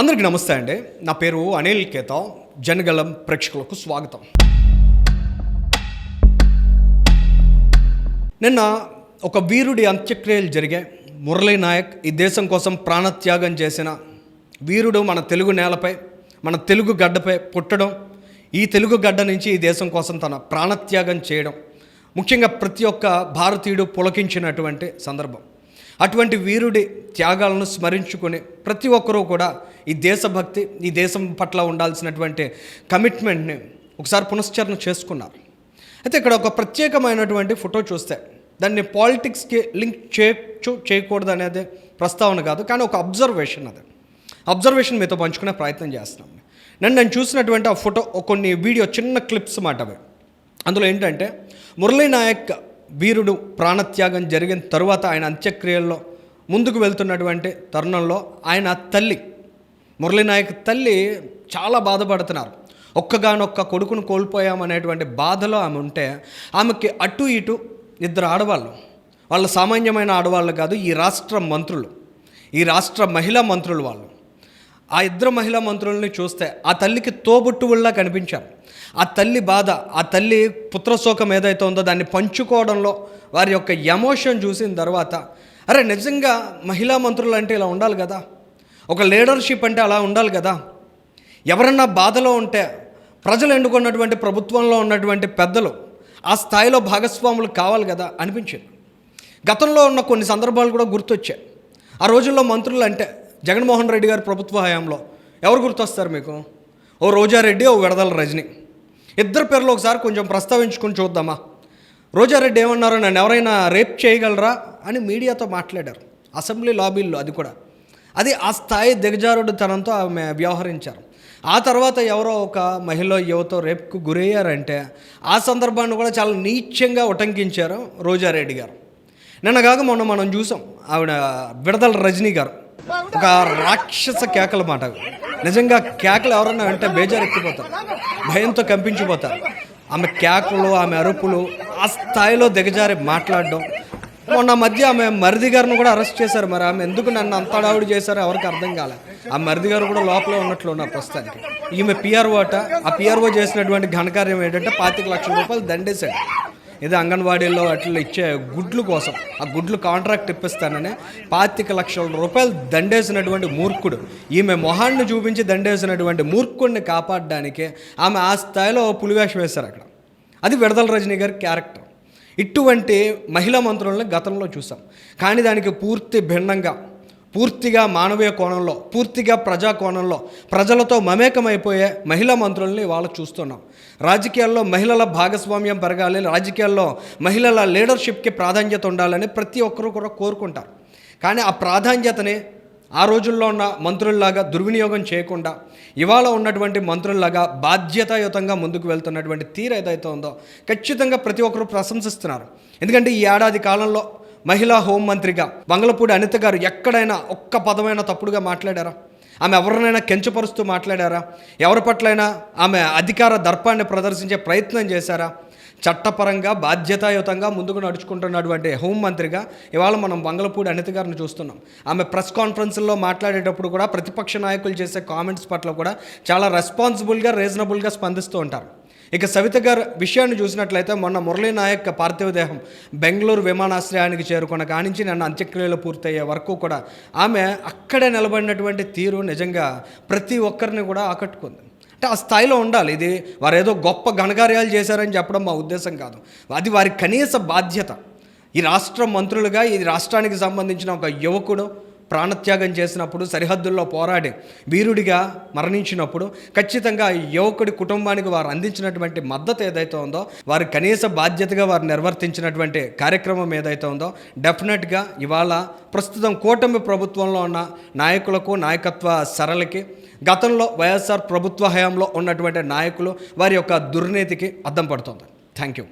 అందరికీ నమస్తే అండి. నా పేరు అనిల్ కేతా. జనగలం ప్రేక్షకులకు స్వాగతం. నిన్న ఒక వీరుడి అంత్యక్రియలు జరిగాయి. మురళీ నాయక్ ఈ దేశం కోసం ప్రాణత్యాగం చేసిన వీరుడు మన తెలుగు నేలపై మన తెలుగు గడ్డపై పుట్టడం ఈ తెలుగు గడ్డ నుంచి ఈ దేశం కోసం తన ప్రాణత్యాగం చేయడం ముఖ్యంగా ప్రతి ఒక్క భారతీయుడు పులకించినటువంటి సందర్భం. అటువంటి వీరుడి త్యాగాలను స్మరించుకొని ప్రతి ఒక్కరూ కూడా ఈ దేశభక్తి ఈ దేశం పట్ల ఉండాల్సినటువంటి కమిట్మెంట్ని ఒకసారి పునశ్చరణ చేసుకున్నారు. అయితే ఇక్కడ ఒక ప్రత్యేకమైనటువంటి ఫోటో చూస్తే దాన్ని పాలిటిక్స్కి లింక్ చేయొచ్చు చేయకూడదు అనేది ప్రస్తావన కాదు కానీ ఒక అబ్జర్వేషన్ అది. అబ్జర్వేషన్ మీతో పంచుకునే ప్రయత్నం చేస్తున్నాం. నేను నేను చూసినటువంటి ఆ ఫోటో కొన్ని వీడియో చిన్న క్లిప్స్ మాట అవి. అందులో ఏంటంటే మురళీ నాయక్ వీరుడు ప్రాణత్యాగం జరిగిన తరువాత ఆయన అంత్యక్రియల్లో ముందుకు వెళ్తున్నటువంటి తరుణంలో ఆయన తల్లి మురళీనాయక్ తల్లి చాలా బాధపడుతున్నారు. ఒక్కగానొక్క కొడుకును కోల్పోయామనేటువంటి బాధలో ఆమె ఉంటే ఆమెకి అటు ఇటు ఇద్దరు ఆడవాళ్ళు వాళ్ళ సామాన్యమైన ఆడవాళ్ళు కాదు ఈ రాష్ట్ర మంత్రులు ఈ రాష్ట్ర మహిళా మంత్రులు వాళ్ళు. ఆ ఇద్దరు మహిళా మంత్రుల్ని చూస్తే ఆ తల్లికి తోబుట్టువుల్లా కనిపించారు ఆ తల్లి బాధ ఆ తల్లి పుత్రశోకం ఏదైతే ఉందో దాన్ని పంచుకోవడంలో వారి యొక్క ఎమోషన్ చూసిన తర్వాత అరే నిజంగా మహిళా మంత్రులు అంటే ఇలా ఉండాలి కదా? ఒక లీడర్షిప్ అంటే అలా ఉండాలి కదా? ఎవరన్నా బాధలో ఉంటే ప్రజలు ఎన్నుకున్నటువంటి ప్రభుత్వంలో ఉన్నటువంటి పెద్దలు ఆ స్థాయిలో భాగస్వాములు కావాలి కదా అనిపించింది. గతంలో ఉన్న కొన్ని సందర్భాలు కూడా గుర్తొచ్చాయి. ఆ రోజుల్లో మంత్రులు అంటే జగన్మోహన్ రెడ్డి గారి ప్రభుత్వ హయాంలో ఎవరు గుర్తొస్తారు మీకు? ఓ రోజారెడ్డి ఓ విడదల రజని. ఇద్దరు పేర్లు ఒకసారి కొంచెం ప్రస్తావించుకొని చూద్దామా? రోజారెడ్డి ఏమన్నారు? నన్ను ఎవరైనా రేప్ చేయగలరా? అని మీడియాతో మాట్లాడారు. అసెంబ్లీ లాబీల్లో అది కూడా. అది ఆ స్థాయి దిగజారుడుతనంతో ఆమె వ్యవహరించారు. ఆ తర్వాత ఎవరో ఒక మహిళ యువతో రేపుకు గురయ్యారంటే ఆ సందర్భాన్ని కూడా చాలా నీచంగా ఉటంకించారు రోజారెడ్డి గారు. నిన్న కాక మొన్న మనం చూసాం ఆవిడ విడదల రజనీ గారు. ఒక రాక్షస కేకల మాట. నిజంగా కేకలు ఎవరన్నా అంటే బేజారెక్కిపోతారు భయంతో కంపించిపోతారు. ఆమె కేకలు ఆమె అరుపులు ఆ స్థాయిలో దిగజారి మాట్లాడడం. మొన్న మధ్య ఆమె మరిది గారిని కూడా అరెస్ట్ చేశారు. మరి ఆమె ఎందుకు నన్ను అంత అడావుడు చేశారో ఎవరికి అర్థం కాలే. ఆ మరిది గారు కూడా లోపలే ఉన్నట్లు ఉన్నారు ప్రస్తుతానికి. ఈమె పిఆర్ఓ అట. ఆ పిఆర్ఓ చేసినటువంటి ఘనకార్యం ఏంటంటే పాతిక లక్షల రూపాయలు దండేశాడు. ఏదో అంగన్వాడీలో అట్లా ఇచ్చే గుడ్లు కోసం. ఆ గుడ్లు కాంట్రాక్ట్ ఇప్పిస్తానని పాతిక లక్షల రూపాయలు దండేసినటువంటి మూర్ఖుడు. ఈమె మొహాన్ని చూపించి దండేసినటువంటి మూర్ఖుడిని కాపాడడానికి ఆమె ఆ స్థాయిలో పులివేషం వేశారు అక్కడ. అది విడదల రజనీ గారి క్యారెక్టర్. ఇటువంటి మహిళా మంత్రులను గతంలో చూసాం. కానీ దానికి పూర్తి భిన్నంగా పూర్తిగా మానవీయ కోణంలో పూర్తిగా ప్రజా కోణంలో ప్రజలతో మమేకమైపోయే మహిళా మంత్రుల్ని వాళ్ళు చూస్తున్నాం. రాజకీయాల్లో మహిళల భాగస్వామ్యం పెరగాలి రాజకీయాల్లో మహిళల లీడర్షిప్కి ప్రాధాన్యత ఉండాలని ప్రతి ఒక్కరూ కూడా కోరుకుంటారు. కానీ ఆ ప్రాధాన్యతని ఆ రోజుల్లో ఉన్న మంత్రుల్లాగా దుర్వినియోగం చేయకుండా ఇవాళ ఉన్నటువంటి మంత్రుల్లాగా బాధ్యతాయుతంగా ముందుకు వెళ్తున్నటువంటి తీరు ఏదైతే ఉందో ఖచ్చితంగా ప్రతి ఒక్కరూ ప్రశంసిస్తున్నారు. ఎందుకంటే ఈ ఏడాది కాలంలో మహిళా హోంమంత్రిగా బంగళపూడి అనిత గారు ఎక్కడైనా ఒక్క పదమైనా తప్పుడుగా మాట్లాడారా? ఆమె ఎవరినైనా కెంచపరుస్తూ మాట్లాడారా? ఎవరి పట్లైనా ఆమె అధికార దర్పాన్ని ప్రదర్శించే ప్రయత్నం చేశారా? చట్టపరంగా బాధ్యతాయుతంగా ముందుకు నడుచుకుంటున్నటువంటి హోంమంత్రిగా ఇవాళ మనం బంగళపూడి అనిత గారిని చూస్తున్నాం. ఆమె ప్రెస్ కాన్ఫరెన్స్లో మాట్లాడేటప్పుడు కూడా ప్రతిపక్ష నాయకులు చేసే కామెంట్స్ పట్ల కూడా చాలా రెస్పాన్సిబుల్గా రీజనబుల్గా స్పందిస్తూ ఉంటారు. ఇక సవిత గారు విషయాన్ని చూసినట్లయితే మొన్న మురళీ నాయక్ పార్థివ దేహం బెంగళూరు విమానాశ్రయానికి చేరుకున్న కానించి నన్ను అంత్యక్రియలు పూర్తయ్యే వరకు కూడా ఆమె అక్కడే నిలబడినటువంటి తీరు నిజంగా ప్రతి ఒక్కరిని కూడా ఆకట్టుకుంది. అంటే ఆ స్థాయిలో ఉండాలి. ఇది వారు ఏదో గొప్ప ఘనకార్యాలు చేశారని చెప్పడం మా ఉద్దేశం కాదు. అది వారి కనీస బాధ్యత. ఈ రాష్ట్ర మంత్రులుగా ఈ రాష్ట్రానికి సంబంధించిన ఒక యువకుడు ప్రాణత్యాగం చేసినప్పుడు సరిహద్దుల్లో పోరాడి వీరుడిగా మరణించినప్పుడు ఖచ్చితంగా ఈ యువకుడి కుటుంబానికి వారు అందించినటువంటి మద్దతు ఏదైతే ఉందో వారి కనీస బాధ్యతగా వారు నిర్వర్తించినటువంటి కార్యక్రమం ఏదైతే ఉందో డెఫినెట్గా ఇవాళ ప్రస్తుతం కూటమి ప్రభుత్వంలో ఉన్న నాయకులకు నాయకత్వ సరళకి గతంలో వైఎస్ఆర్ ప్రభుత్వ హయాంలో ఉన్నటువంటి నాయకులు వారి యొక్క దుర్నీతికి అద్దం పడుతుంది. Thank you